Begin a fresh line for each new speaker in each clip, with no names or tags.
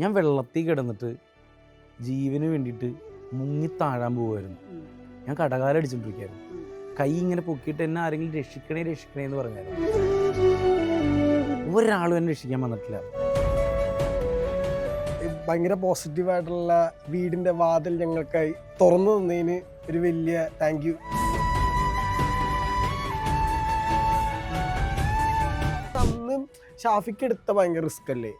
ഞാൻ വെള്ളത്തിൽ കിടന്നിട്ട് ജീവന് വേണ്ടിയിട്ട് മുങ്ങി താഴാൻ പോകുമായിരുന്നു ഞാൻ കടകാലം അടിച്ചോണ്ടിരിക്കുകയായിരുന്നു. കൈ ഇങ്ങനെ പൊക്കിയിട്ട് എന്നെ ആരെങ്കിലും രക്ഷിക്കണേ രക്ഷിക്കണേ എന്ന് പറഞ്ഞായിരുന്നു. ഒരാളും എന്നെ രക്ഷിക്കാൻ വന്നിട്ടില്ല.
ഭയങ്കര പോസിറ്റീവായിട്ടുള്ള വീടിന്റെ വാതിൽ ഞങ്ങൾക്കായി തുറന്നു തന്നതിന് ഒരു വലിയ താങ്ക് ഷാഫിക്ക് എടുത്ത ഭയങ്കര റിസ്ക് അല്ലേ?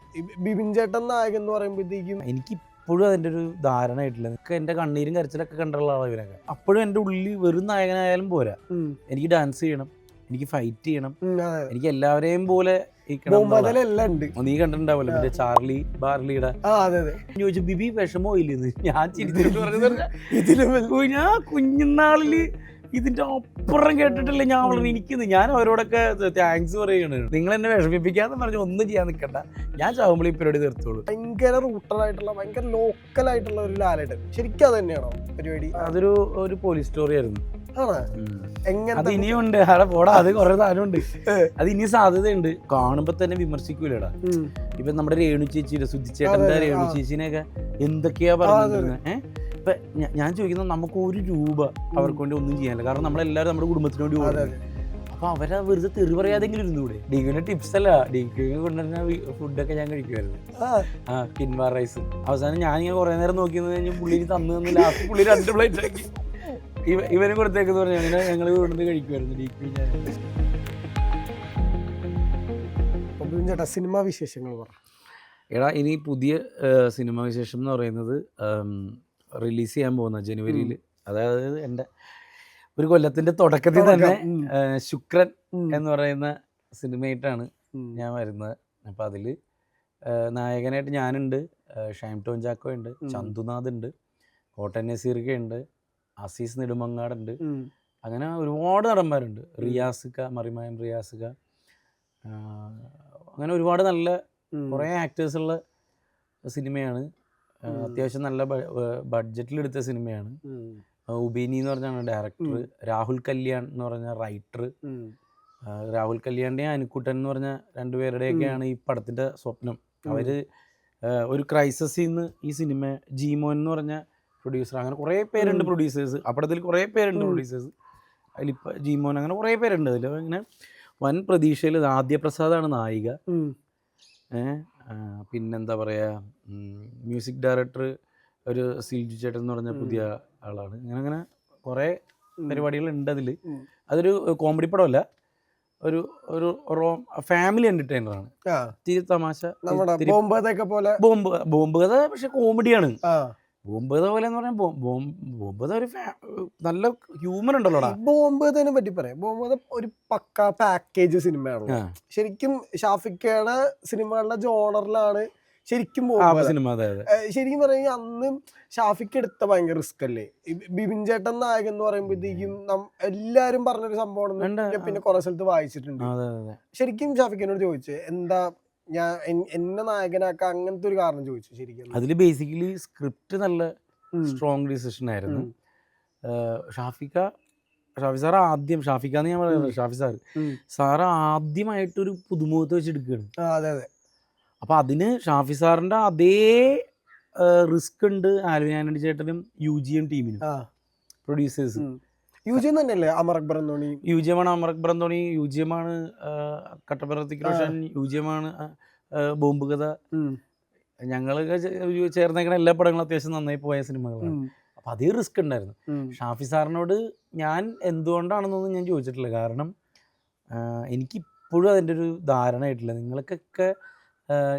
ബിബിൻ ചേട്ടൻ നായകൻ എന്ന് പറയുമ്പോഴത്തേക്കും
എനിക്ക് ഇപ്പോഴും അതിന്റെ ഒരു ധാരണ ആയിട്ടില്ല. എനിക്ക് എന്റെ കണ്ണീരും കരച്ചിലൊക്കെ കണ്ടുള്ള ആളാണ് ഇവരൊക്കെ അപ്പോഴും എന്റെ ഉള്ളിൽ വെറും നായകനായാലും പോരാ. എനിക്ക് ഡാൻസ് ചെയ്യണം എനിക്ക് ഫൈറ്റ് ചെയ്യണം എനിക്ക് എല്ലാവരെയും പോലെ നീ കണ്ടിട്ടുണ്ടാവല്ലോ മറ്റേ ചാർലി ബാർലിയുടെ. ചോദിച്ചു ബിബി വിഷമോ ഇല്ലെന്ന് ഞാൻ ഓ, ഞാൻ കുഞ്ഞുനാളിൽ ഇതിന്റെ അപ്പുറം കേട്ടിട്ടില്ല ഞാൻ വളരെ ഇരിക്കുന്നു? ഞാൻ അവരോടൊക്കെ താങ്ക്സ് പറയാണ് നിങ്ങൾ എന്നെ വിഷമിപ്പിക്കാന്ന് പറഞ്ഞ് ഒന്നും ചെയ്യാൻ നിൽക്കണ്ട ഞാൻ ചാവുമ്പോൾ ഈ പരിപാടി തീർത്തോളൂ
ഭയങ്കര റൂട്ടറായിട്ടുള്ള ഭയങ്കര ലോക്കൽ ആയിട്ടുള്ള ഒരു ലാലേട്ടൻ. ശരിക്കും അത് തന്നെയാണോ പരിപാടി?
അതൊരു ഒരു പോലീസ് സ്റ്റോറി ആയിരുന്നു. അത് ഇനിയുണ്ട് അവിടെ പോടാ അത് കുറെ സാധനമുണ്ട്. അത് ഇനി സാധ്യതയുണ്ട്. കാണുമ്പോ തന്നെ വിമർശിക്കൂലടാ. ഇപ്പൊ നമ്മുടെ രേണു ചേച്ചിയുടെ സുധിച്ചേട്ടന്റെ രേണു. ചേച്ചിനെയൊക്കെ എന്തൊക്കെയാ പറഞ്ഞത് ഏഹ് ഇപ്പൊ ഞാൻ ചോദിക്കുന്നത് നമുക്ക് ഒരു രൂപ അവർക്ക് വേണ്ടി ഒന്നും ചെയ്യാനില്ല. കാരണം നമ്മളെല്ലാവരും നമ്മുടെ കുടുംബത്തിന് വേണ്ടി
അതെ
ഓടുന്നു അപ്പൊ അവരെ വെറുതെ തെറി പറയാതെങ്കിലും ഇരുന്നൂടെ ഡിഗ്രിയുടെ ടിപ്സ് അല്ല. ഡിഗ്രി കൊണ്ടുവരുന്ന ഫുഡൊക്കെ ഞാൻ കഴിക്കുമായിരുന്നു
ആ.
കിൻവാർ റൈസ് അവസാനം ഞാൻ ഇങ്ങനെ കുറെ നേരം നോക്കി കഴിഞ്ഞാൽ പുള്ളി തന്നു തന്നു ലാസ്റ്റ് പുള്ളി രണ്ട് പ്ലേറ്റ് ആക്കി. ഇവ ഇവന് കൊടുത്തേക്കെന്ന് പറഞ്ഞു അങ്ങനെ ഞങ്ങൾ കൊണ്ടുവന്ന് കഴിക്കുമായിരുന്നു ഡിഗ്രി ഞാൻ.
ചേട്ടാ സിനിമാ വിശേഷങ്ങൾ പറ.
എടാ ഇനി പുതിയ സിനിമ വിശേഷം എന്ന് പറയുന്നത് റിലീസ് ചെയ്യാൻ പോകുന്നത് ജനുവരിയിൽ അതായത് എന്റെ ഒരു കൊല്ലത്തിന്റെ തുടക്കത്തിൽ തന്നെ ശുക്രൻ എന്ന് പറയുന്ന സിനിമയായിട്ടാണ്. ഞാൻ വരുന്നത്. അപ്പം അതിൽ നായകനായിട്ട് ഞാനുണ്ട്. ഷാം ടോൺ ചാക്കോ ഉണ്ട്. ചന്തുനാഥ് ഉണ്ട് കോട്ടൻ നസീർക്ക ഉണ്ട് അസീസ് നെടുമങ്ങാടുണ്ട്. അങ്ങനെ ഒരുപാട് നടന്മാരുണ്ട്. റിയാസുക മറിമായം റിയാസുക. അങ്ങനെ ഒരുപാട് നല്ല. കുറേ ആക്ടേഴ്സ് ഉള്ള സിനിമയാണ്. അത്യാവശ്യം നല്ല ബഡ്ജറ്റിൽ എടുത്ത സിനിമയാണ്. ഉബീനി എന്ന് പറഞ്ഞാണ് ഡയറക്ടർ. രാഹുൽ കല്യാൺ എന്ന് പറഞ്ഞ റൈറ്റർ. രാഹുൽ കല്യാണിന്റെയും അനുക്കുട്ടൻ എന്ന് പറഞ്ഞ രണ്ടുപേരുടെയൊക്കെയാണ് ഈ പടത്തിന്റെ സ്വപ്നം.
അവർ
അവർ ഒരു ക്രൈസിൽ നിന്ന് ഈ സിനിമ ജീമോൻ എന്ന് പറഞ്ഞ പ്രൊഡ്യൂസർ അങ്ങനെ കുറേ പേരുണ്ട് പ്രൊഡ്യൂസേഴ്സ് അപ്പടത്തിൽ പടത്തിൽ കുറേ പേരുണ്ട്. പ്രൊഡ്യൂസേഴ്സ് അതിലിപ്പോൾ ജീമോൻ അങ്ങനെ കുറേ പേരുണ്ട്. അതിൽ അങ്ങനെ വൻ പ്രതീക്ഷയിൽ
ആദ്യ
പ്രസാദാണ് നായിക പിന്നെന്താ പറയുക മ്യൂസിക് ഡയറക്ടർ ഒരു സിൽജു ചേട്ടൻ എന്ന് പറഞ്ഞ പുതിയ ആളാണ്. അങ്ങനെ അങ്ങനെ കുറേ
പരിപാടികൾ
പരിപാടികളുണ്ട് അതിൽ അതൊരു കോമഡി പടമല്ല ഒരു ഒരു റോ ഫാമിലി എന്റർടൈനറാണ്
ആ.
ഇത്തിരി തമാശ ബോംബ് കഥ പക്ഷെ കോമഡിയാണ്.
ആ
ബോംബ് കഥ പോലെ എന്ന് പറഞ്ഞാൽ ബോംബ് ഒരു നല്ല ഹ്യൂമർ ഉണ്ടല്ലോടാ
ബോംബതിനെ പറ്റി പറയാം. ബോംബത് ഒരു പക്ക പാക്കേജ്
സിനിമയാണ്
ശരിക്കും ഷാഫിക്കയുടെ സിനിമകളുടെ ജോണറിലാണ് ശരിക്കും
സിനിമ
ശരിക്കും പറയുക അന്ന് ഷാഫിക്ക് എടുത്ത ഭയങ്കര റിസ്ക് അല്ലേ? ബിബിൻ ചേട്ടൻ നായകൻ എന്ന് പറയുമ്പോഴത്തേക്കും എല്ലാരും പറഞ്ഞൊരു സംഭവം പിന്നെ കുറെ സ്ഥലത്ത് വായിച്ചിട്ടുണ്ട്. ശരിക്കും ഷാഫിക്കിനോട് ചോദിച്ചു എന്താ ഞാൻ എന്നെ നായകനാക്കാൻ അങ്ങനത്തെ ഒരു കാരണം ചോദിച്ചു ശരിക്കും
അതിൽ ബേസിക്കലി സ്ക്രിപ്റ്റ് നല്ല. സ്ട്രോങ് ഡിസിഷൻ ആയിരുന്നു. ഷാഫിക്ക ഷാഫി സാർ ആദ്യം ഷാഫിക്ക എന്ന് ഞാൻ പറയുന്നത് ഷാഫി സാർ സാർ ആദ്യമായിട്ടൊരു പുതുമുഖത്ത് വെച്ചെടുക്കുകയാണ്
അതെ അതെ.
അപ്പോൾ അതിന് ഷാഫി സാറിന്റെ അതേ റിസ്ക് ഉണ്ട് ആൽവിൻ ആന്റണി ചേട്ടനും യു ജിയും ടീമിനും പ്രൊഡ്യൂസേഴ്സ്
ഉം. യുജി തന്നെയല്ലേ അമർ അക്ബർ അന്തോണി
യു ജി എമാണ് അക്ബർ ബ്രന്തോണി യു ജി എമാണ് കട്ടപ്പുറത്തിക്ക് റോഷൻ യു ജി എമാണ് ബോംബ് കഥ.
ഞങ്ങൾ
ഞങ്ങളൊക്കെ ചേർന്നേക്കണ എല്ലാ പടങ്ങളും അത്യാവശ്യം നന്നായി പോയ സിനിമകളാണ്. അപ്പൊ അതേ റിസ്ക് ഉണ്ടായിരുന്നു. ഷാഫി സാറിനോട് ഞാൻ എന്തുകൊണ്ടാണെന്നൊന്നും ഞാൻ ചോദിച്ചിട്ടില്ല. കാരണം എനിക്ക് എനിക്കിപ്പോഴും അതിന്റെ ഒരു ധാരണ ആയിട്ടില്ല. നിങ്ങൾക്കൊക്കെ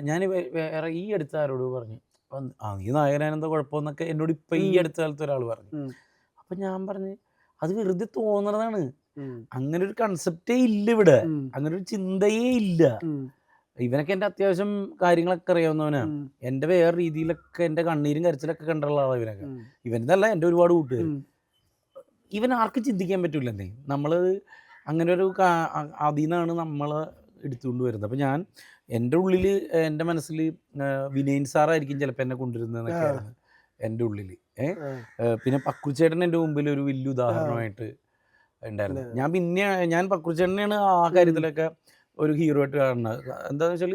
ഞാൻ വേറെ ഈ അടുത്ത ആരോട് പറഞ്ഞു. അപ്പം ആ നീ നായകനാനെന്താ കുഴപ്പമെന്നൊക്കെ എന്നോട് ഇപ്പം ഈ. അടുത്ത കാലത്ത് ഒരാൾ പറഞ്ഞു. അപ്പം ഞാൻ പറഞ്ഞു അത് വെറുതെ തോന്നണതാണ്. അങ്ങനെ ഒരു കൺസെപ്റ്റേ ഇല്ല ഇവിടെ. അങ്ങനെ ഒരു ചിന്തയേ ഇല്ല. ഇവനൊക്കെ എന്റെ അത്യാവശ്യം കാര്യങ്ങളൊക്കെ അറിയാവുന്നവനാണ്
എന്റെ
എന്റെ വേറെ രീതിയിലൊക്കെ എന്റെ കണ്ണീരും കരച്ചിലൊക്കെ കണ്ടുള്ള ആളാണ് ഇവനൊക്കെ. ഇവനതല്ല എന്റെ ഒരുപാട് കൂട്ടുകാർ ഇവൻ ആർക്കും ചിന്തിക്കാൻ പറ്റില്ലെന്നേ നമ്മൾ അങ്ങനെ ഒരു അതിൽ നിന്നാണ് നമ്മൾ എടുത്തുകൊണ്ട് വരുന്നത്. അപ്പം ഞാൻ എന്റെ ഉള്ളിൽ എന്റെ മനസ്സിൽ വിനയൻ സാറായിരിക്കും ചിലപ്പോൾ എന്നെ കൊണ്ടുവരുന്നതെന്നൊക്കെയായിരുന്നു എന്റെ ഉള്ളിൽ പിന്നെ പക്കുച്ചേട്ടൻ എന്റെ മുമ്പിൽ ഒരു വലിയ ഉദാഹരണമായിട്ട് ഉണ്ടായിരുന്നു. ഞാൻ പിന്നെ ഞാൻ പക്കുച്ചേട്ടനെയാണ് ആ കാര്യത്തിലൊക്കെ ഒരു ഹീറോ ആയിട്ട് കാണുന്നത്. എന്താണെന്ന് വെച്ചാൽ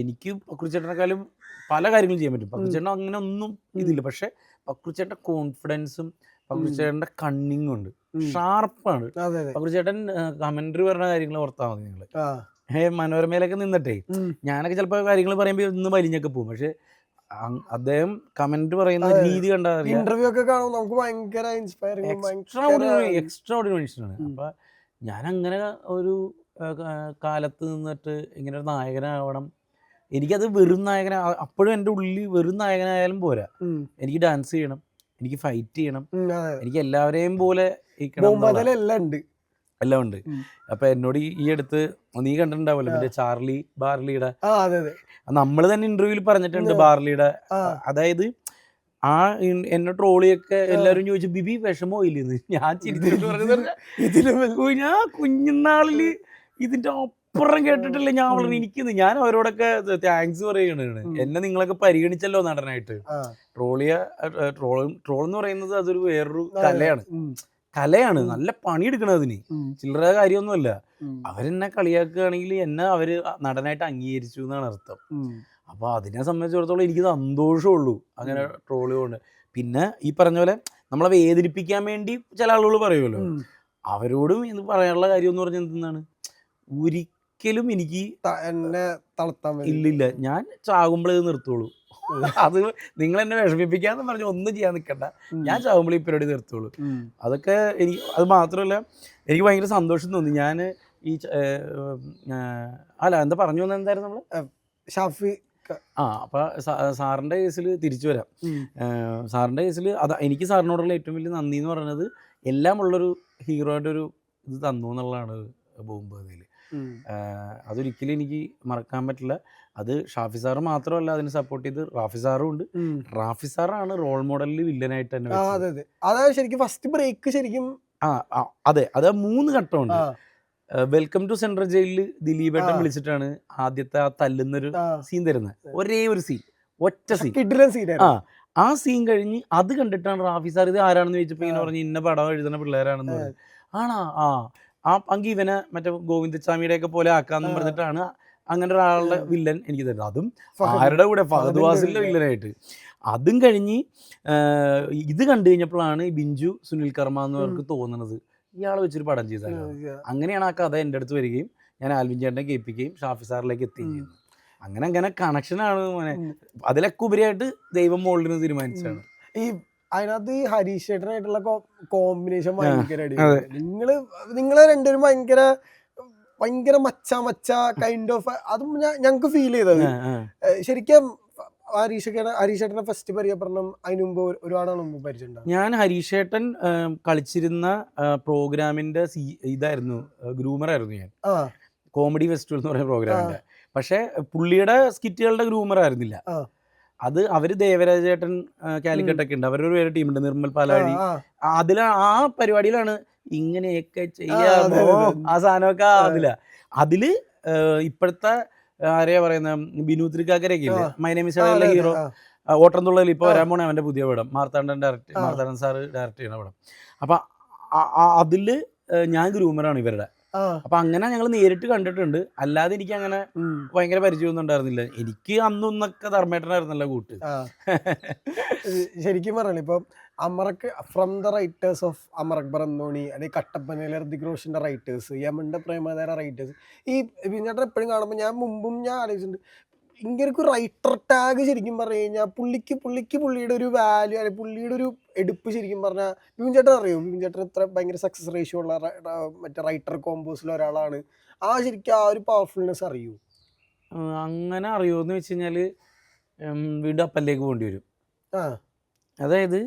എനിക്ക് പക്കുച്ചേട്ടനെക്കാളും പല കാര്യങ്ങളും ചെയ്യാൻ പറ്റും. പക്കുച്ചേട്ടൻ അങ്ങനെ ഒന്നും ഇതില്ല. പക്ഷെ പക്രുച്ചേട്ടന്റെ കോൺഫിഡൻസും പക്രുച്ചേട്ടന്റെ കണ്ണിങ്ങും ഉണ്ട്. ഷാർപ്പാണ് പക്കുച്ചേട്ടൻ കമന്ററി പറഞ്ഞ കാര്യങ്ങൾ ഓർത്താൽ മതി നിങ്ങൾ മനോരമയിലൊക്കെ നിന്നിട്ടേ ഞാനൊക്കെ ചിലപ്പോൾ കാര്യങ്ങൾ പറയുമ്പോൾ ഇന്ന് വലിഞ്ഞൊക്കെ പോകും. പക്ഷെ അദ്ദേഹം കമന്റ് പറയുന്ന രീതി കണ്ടാൽ
ഇന്റർവ്യൂ ഒക്കെ കാണുമ്പോൾ നമുക്ക് ഭയങ്കര ഇൻസ്പയറിംഗ്
എക്സ്ട്രാ എക്സ്ട്രാ മനുഷ്യനാണ് അപ്പൊ ഞാൻ അങ്ങനെ ഒരു കാലത്ത് നിന്നിട്ട് ഇങ്ങനെ ഒരു നായകനാവണം. എനിക്കത് വെറും നായകന അപ്പോഴും എന്റെ ഉള്ളിൽ വെറും നായകനായാലും പോരാ. എനിക്ക് ഡാൻസ് ചെയ്യണം എനിക്ക് ഫൈറ്റ് ചെയ്യണം എനിക്ക് എല്ലാവരെയും പോലെ എല്ലാം ഉണ്ട്. അപ്പൊ എന്നോട് ഈ- അടുത്ത് നീ കണ്ടിട്ടുണ്ടാവല്ലോ മറ്റേ ചാർലി ബാർലിയുടെ? നമ്മൾ തന്നെ ഇന്റർവ്യൂവിൽ പറഞ്ഞിട്ടുണ്ട് ബാർലിയുടെ. അതായത് ആ എന്നെ ട്രോളിയൊക്കെ എല്ലാരും ചോദിച്ചു ബിബി വിഷമോ ഇല്ലെന്ന് ഞാൻ
വലുത്.
ഞാൻ കുഞ്ഞുനാളിൽ ഇതിന്റെ അപ്പുറം കേട്ടിട്ടില്ല ഞാൻ വളരെ
ഉം.
ഞാൻ അവരോടൊക്കെ താങ്ക്സ് പറയണാണ്. എന്നെ നിങ്ങളൊക്കെ പരിഗണിച്ചല്ലോ നടനായിട്ട്. ട്രോളിയ ട്രോൾ ട്രോൾ എന്ന് പറയുന്നത് അതൊരു വേറൊരു കലയാണ്. കലയാണ്. നല്ല പണിയെടുക്കണം അതിന്. ചില്ലറ കാര്യമൊന്നുമല്ല. അവരെന്നെ കളിയാക്കുകയാണെങ്കിൽ എന്നെ അവർ നടനായിട്ട് അംഗീകരിച്ചു എന്നാണ് അർത്ഥം. അപ്പൊ അതിനെ സംബന്ധിച്ചിടത്തോളം എനിക്ക് സന്തോഷമുള്ളൂ അങ്ങനെ ട്രോളി കൊണ്ട്. പിന്നെ ഈ പറഞ്ഞ പോലെ നമ്മളെ വേദനിപ്പിക്കാൻ വേണ്ടി ചില ആളുകൾ പറയുമല്ലോ. അവരോടും ഇത് പറയാനുള്ള കാര്യം എന്ന് പറഞ്ഞാൽ എന്താണ് ഒരിക്കലും എനിക്ക്
എന്നെ തളർത്താൻ
ഇല്ലില്ല. ഞാൻ ചാകുമ്പോഴേ നിർത്തുള്ളൂ. അത് നിങ്ങൾ എന്നെ വിഷമിപ്പിക്കാന്ന് പറഞ്ഞ് ഒന്നും ചെയ്യാൻ നിൽക്കണ്ട ഞാൻ ചാവുമ്പോൾ ഈ പരിപാടി നിർത്തുള്ളൂ. അതൊക്കെ എനിക്ക് അത് മാത്രമല്ല എനിക്ക് ഭയങ്കര സന്തോഷം തോന്നി. ഞാൻ ഈ അല്ല എന്താ പറഞ്ഞു വന്ന എന്തായിരുന്നു നമ്മൾ
ഷാഫി
ആ അപ്പൊ സാറിന്റെ കേസിൽ തിരിച്ചു വരാം. സാറിന്റെ സാറിന്റെ കേസിൽ അത് എനിക്ക് സാറിനോടുള്ള ഏറ്റവും വലിയ നന്ദി എന്ന് പറയുന്നത് എല്ലാം ഉള്ളൊരു ഹീറോയുടെ ഒരു ഇത് തന്നു എന്നുള്ളതാണ് ബോംബേതിൽ. അതൊരിക്കലും എനിക്ക് മറക്കാൻ പറ്റില്ല. അത് ഷാഫി സാറ് മാത്രമല്ല അതിന് സപ്പോർട്ട് ചെയ്ത് റാഫി സാറും ഉണ്ട്. റാഫി സാറാണ് റോൾ മോഡലിൽ വില്ലനായിട്ട് തന്നെ.
അതെ അതെ. അതായത് ശരിക്കും ഫസ്റ്റ് ബ്രേക്ക് ശരിക്കും
ആ അതെ അത് മൂന്ന് ഘട്ടമുണ്ട്. വെൽക്കം ടു സെൻട്രൽ ജയിലിൽ ദിലീപേട്ടൻ. വിളിച്ചിട്ടാണ് ആദ്യത്തെ ആ തല്ലുന്നൊരു സീൻ തരുന്നത്. ഒരേ ഒരു സീൻ ഒറ്റ സീൻ
സീൻ
ആ ആ സീൻ കഴിഞ്ഞ് അത് കണ്ടിട്ടാണ് റാഫി സാർ ഇത് ആരാണെന്ന് ചോദിച്ചപ്പോൾ ഇങ്ങനെ. പറഞ്ഞു ഇന്ന പടം എഴുതുന്ന പിള്ളേരാണെന്ന് പറഞ്ഞു. ആണാ ആ ആ പങ്ക് ഇവനെ മറ്റേ ഗോവിന്ദസ്വാമിയുടെ ഒക്കെ പോലെ ആക്കാന്ന് പറഞ്ഞിട്ടാണ് അങ്ങനെ ഒരാളുടെ വില്ലൻ എനിക്ക് തരുന്നത് അതും ആരുടെ കൂടെ? ഫഹദ് വാസിലിന്റെ വില്ലനായിട്ട്. അതും കഴിഞ്ഞ് ഇത് കണ്ടു കഴിഞ്ഞപ്പോഴാണ് ബിഞ്ചു സുനിൽ കർമ്മ എന്നവർക്ക് തോന്നുന്നത് ഇയാൾ വെച്ചൊരു പടം ചെയ്ത അങ്ങനെയാണ് ആ കഥ എന്റെ അടുത്ത് വരികയും ഞാൻ ആൽവിൻ ചേട്ടനെ കേൾപ്പിക്കുകയും ഷാഫി സാറിലേക്ക് എത്തുകയും. ചെയ്യുന്നത് അങ്ങനെ അങ്ങനെ കണക്ഷനാണ് മോനെ. അതിലൊക്കെ ഉപരിയായിട്ട് ദൈവം മോളിന് തീരുമാനിച്ചാണ്
ഈ അതിനകത്ത് ഈ ഹരീഷ് ചേട്ടനായിട്ടുള്ള കോമ്പിനേഷൻ ഭയങ്കര നിങ്ങൾ നിങ്ങളെ രണ്ടുപേരും ഭയങ്കര ഭയങ്കര മച്ച മച്ച കൈൻഡ് ഓഫ് അതും ഞങ്ങൾക്ക് ഫീൽ ചെയ്തത്. ശരിക്കും ഹരീഷേട്ടനെ ഹരീഷേട്ടനെ ഫസ്റ്റ് പരിചയപ്പെടണം അതിന് മുമ്പ് ഒരു- ഒരുപാട് മുമ്പ് പരിചയം
ഞാൻ ഹരീഷേട്ടൻ കളിച്ചിരുന്ന പ്രോഗ്രാമിന്റെ ഇതായിരുന്നു ഗ്രൂമർ ആയിരുന്നു
ഞാൻ.
കോമഡി ഫെസ്റ്റിവൽ എന്ന് പറയുന്ന പ്രോഗ്രാമിന്റെ. പക്ഷേ പുള്ളിയുടെ സ്കിറ്റുകളുടെ ഗ്രൂമർ ആയിരുന്നില്ല. അത് അവർ ദേവരാജേട്ടൻ കാലിക്കട്ടൊക്കെ ഉണ്ട്. അവരൊരു വേറെ ടീമുണ്ട് നിർമ്മൽ പാലാഴി.
അതിലാണ്
അതിലാ ആ പരിപാടിയിലാണ് ഇങ്ങനെയൊക്കെ ചെയ്യാമോ. ആ സാധനമൊക്കെ. അതിൽ. ഏഹ്, ഇപ്പോഴത്തെ ആരെയാ പറയുന്ന ബിനു ത്രികാക്കരൊക്കെ ഇല്ലേ?
ആ.
മൈ നെയിം
ആ, അതെ, അതെ,
ഹീറോ
ആ.
ഓട്ടം തുള്ളൽ ഇപ്പൊ വരാൻ പോണേ അവന്റെ പുതിയ പടം. Marthandan direct. Marthandan sir direct ചെയ്യണ പടം. അപ്പൊ അതിൽ ഞാൻ ഗ്രൂമറാണ് ഇവരുടെ. അപ്പൊ അങ്ങനെ ഞങ്ങൾ നേരിട്ട് കണ്ടിട്ടുണ്ട്. അല്ലാതെ എനിക്ക് അങ്ങനെ ഭയങ്കര പരിചയമൊന്നും ഉണ്ടായിരുന്നില്ല എനിക്ക് അന്നൊന്നൊക്കെ ധർമ്മേട്ടനായിരുന്നല്ലോ കൂട്ട്.
ശരിക്കും പറഞ്ഞു ഇപ്പൊ അമറക്ക് from the writers of Amar Akbar Anthony അല്ലെങ്കിൽ കട്ടപ്പനയിലെ ഋതിക് റോഷിന്റെ റൈറ്റേഴ്സ് യമന്റെ പ്രേമധാര റൈറ്റേഴ്സ് ഈ വിഞ്ഞേട്ടൻ എപ്പോഴും കാണുമ്പോൾ ഞാൻ മുമ്പും ഞാൻ ആലോചിച്ചിട്ടുണ്ട്. ഇങ്ങനൊരു റൈറ്റർ ടാഗ് ശരിക്കും പറഞ്ഞു കഴിഞ്ഞാൽ പുള്ളിക്ക് പുള്ളിക്ക് പുള്ളിയുടെ ഒരു വാല്യൂ അല്ലെങ്കിൽ പുള്ളിയുടെ ഒരു എടുപ്പ് ശരിക്കും പറഞ്ഞാൽ ബിപിൻ ചേട്ടൻ അറിയോ? ബിപിൻ ചേട്ടൻ ഇത്ര ഭയങ്കര സക്സസ് റേഷ്യോ ഉള്ള മറ്റേ റൈറ്റർ കോമ്പോസിൽ ഒരാളാണ്. ആ ശരിക്കും ആ ഒരു പവർഫുൾനെസ് അറിയൂ?
അങ്ങനെ അറിയുമോ എന്ന് വെച്ച് കഴിഞ്ഞാൽ വീണ്ടും അപ്പല്ലേക്ക് പോകേണ്ടി വരും.
ആ.
അതായത്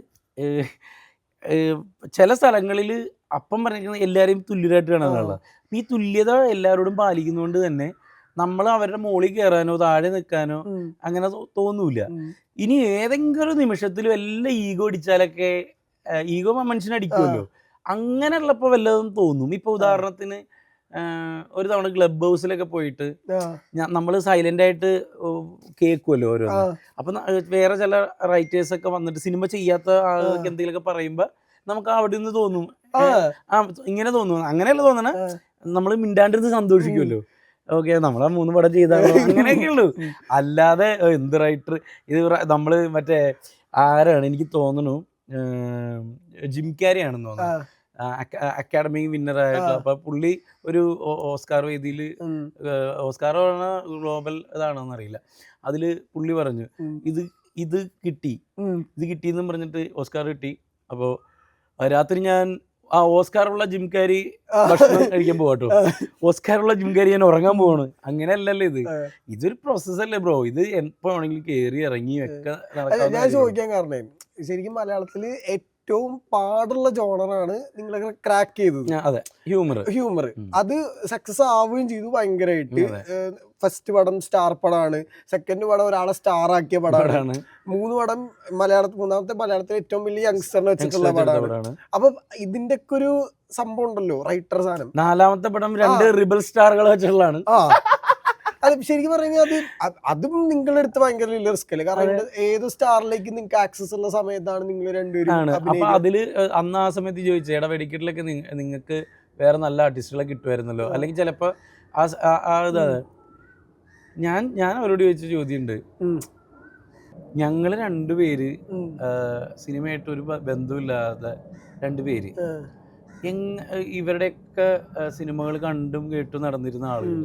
ചില സ്ഥലങ്ങളിൽ അപ്പം പറഞ്ഞിരിക്കുന്നത് എല്ലാവരെയും തുല്യരായിട്ട് കാണാനുള്ളത് ഈ തുല്യത എല്ലാവരോടും പാലിക്കുന്നതുകൊണ്ട് തന്നെ നമ്മൾ അവരുടെ മുകളിൽ കയറാനോ താഴെ നിൽക്കാനോ അങ്ങനെ തോന്നൂല. ഇനി ഏതെങ്കിലും നിമിഷത്തിലും നിമിഷത്തിൽ വല്ല ഈഗോ അടിച്ചാലൊക്കെ ഈഗോ മനുഷ്യനെ അടിക്കുമല്ലോ. അങ്ങനെ ഉള്ളപ്പോൾ വല്ലതും തോന്നും. ഇപ്പൊ ഉദാഹരണത്തിന് ഒരു തവണ ക്ലബ് ഹൗസിലൊക്കെ പോയിട്ട് നമ്മൾ സൈലന്റ് ആയിട്ട് കേൾക്കുമല്ലോ ഓരോ അപ്പൊ വേറെ ചില റൈറ്റേഴ്സ് ഒക്കെ വന്നിട്ട് സിനിമ ചെയ്യാത്ത ആളുകൾക്ക്. എന്തെങ്കിലുമൊക്കെ പറയുമ്പോ നമുക്ക് അവിടെ നിന്ന് തോന്നും.
ആ,
ഇങ്ങനെ തോന്നും. അങ്ങനെയല്ല തോന്നണ. നമ്മൾ മിണ്ടാണ്ടിരുന്ന് സന്തോഷിക്കുമല്ലോ ഓക്കെ നമ്മളാ മൂന്ന് പടം ചെയ്താലോ? അങ്ങനെയൊക്കെ ഉള്ളൂ. അല്ലാതെ എന്ത് റൈറ്റർ ഇത് നമ്മൾ മറ്റേ ആരാണ് എനിക്ക് തോന്നുന്നു ജിംകാരി ജിം ക്യാരി ആണെന്ന് തോന്നുന്നു അക്കാഡമി വിന്നർ ആയിട്ടുള്ള അപ്പൊ പുള്ളി ഒരു ഓസ്കാർ വേദിയിൽ ഓസ്കാർ പറഞ്ഞ ഗ്ലോബൽ ഇതാണോന്ന് അറിയില്ല. അതിൽ പുള്ളി പറഞ്ഞു ഇത് ഇത് കിട്ടി.
ഇത്
ഇത് കിട്ടിയെന്നും പറഞ്ഞിട്ട് ഓസ്കാർ കിട്ടി. അപ്പോൾ രാത്രി ഞാൻ ആ ഓസ്കാറുള്ള ജിംകാരി ഭക്ഷണം കഴിക്കാൻ പോകട്ടോ. ഓസ്കാറുള്ള ജിംകാരി ഞാൻ ഉറങ്ങാൻ പോവാണ്. അങ്ങനെയല്ലല്ലോ ഇത്.
ആ.
ഇതൊരു പ്രോസസ് അല്ലേ ബ്രോ ഇത് എപ്പോ കേറി കയറി ഇറങ്ങി വെക്കാൻ
ഞാൻ ചോദിക്കാൻ കാരണം ശരിക്കും മലയാളത്തിൽ ഏറ്റവും പാടുള്ള ജോണറാണ് നിങ്ങളൊക്കെ ക്രാക്ക് ചെയ്തത്.
അതെ. ഹ്യൂമർ
ഹ്യൂമർ അത് സക്സസ് ആവുകയും ചെയ്തു ഭയങ്കരമായിട്ട് ഫസ്റ്റ് പടം സ്റ്റാർ പടമാണ് സെക്കൻഡ് പടം ഒരാളെ സ്റ്റാർ ആക്കിയ പടമാണ് മൂന്ന് പടം മലയാളത്തിൽ മൂന്നാമത്തെ മലയാളത്തിലെ ഏറ്റവും വലിയ യങ്സ്റ്ററിനെ വെച്ചിട്ടുള്ള പടമാണ് അപ്പൊ ഇതിന്റെ ഒക്കെ ഒരു സംഭവം ഉണ്ടല്ലോ റൈറ്റർ സാധനം.
നാലാമത്തെ പടം രണ്ട് റിബൽ സ്റ്റാറുകൾ വെച്ചിട്ടുള്ളതാണ്.
ആ. അത് ശരിക്കും പറഞ്ഞാൽ അത് അത് നിങ്ങളുടെ അടുത്ത് ഭയങ്കര വലിയ റിസ്ക് അല്ലേ? കാരണം ഏത് സ്റ്റാറിലേക്ക് നിങ്ങൾക്ക് ആക്സസ് ഉള്ള സമയത്താണ് നിങ്ങൾ രണ്ടുപേരും
അപ്പൊ അതിൽ അന്ന് ആ സമയത്ത് ചോദിച്ചു എടാ വെടിക്കെട്ടിലൊക്കെ നിങ്ങൾക്ക് വേറെ നല്ല ആർട്ടിസ്റ്റുകളെ കിട്ടുമായിരുന്നല്ലോ? അല്ലെങ്കിൽ ചിലപ്പോ ആ സ- ആ- ആ ഇതാ ഞാൻ ഞാൻ അവരോട് ചോദിച്ച ചോദ്യമുണ്ട്
ഉണ്ട്
ഞങ്ങൾ രണ്ടുപേര്. സിനിമയായിട്ട് ഒരു ബന്ധമില്ലാതെ രണ്ടുപേര് ഇവരുടെയൊക്കെ സിനിമകൾ കണ്ടും കേട്ടും നടന്നിരുന്ന ആളുകൾ.